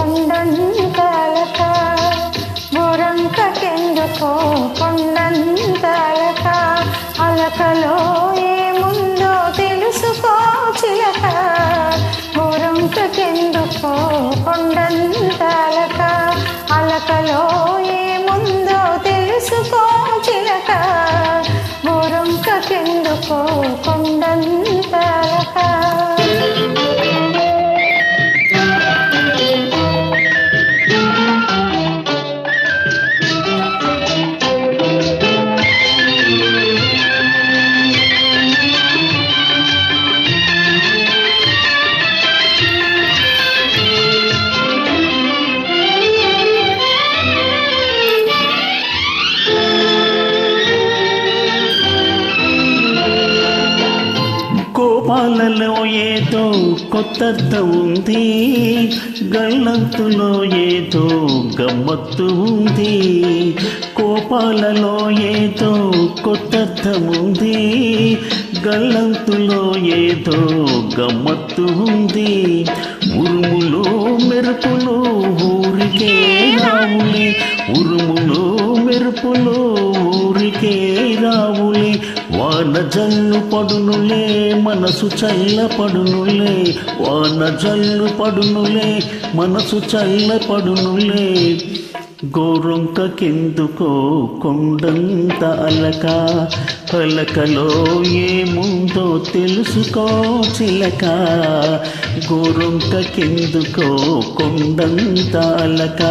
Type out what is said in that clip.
కొండంతాలక బురంక కెందుకో కొండంతాలక అలకలో ఏముందో తెలుసుకో చిలక. బురంక కెందుకో కొండంతాలక అలకలో ఏముందో తెలుసుకో చిలక. బురంక కెందుకో కోపాలలో ఏదో కొత్త ఉంది. గళ్ళంతులో ఏదో గమ్మత్తు ఉంది. కోపాలలో ఏదో కొత్త ఉంది. గల్లంతులో ఏదో గమ్మత్తు ఉంది. ఉరుములు మెరుపులు ఊరికే రావులే. ఉరుములు మెరుపులు ఊరికే రావులే. వాన జల్లు పడునులే మనసు చల్ల పడునులే వాన జల్లు పడునులే మనసు చల్ల పడునులే గోరొంక కెందుకో కొండంత అలక. పలకలో ఏముందో తెలుసుకో చిలక. గోరొంక కెందుకో కొండంత అలక.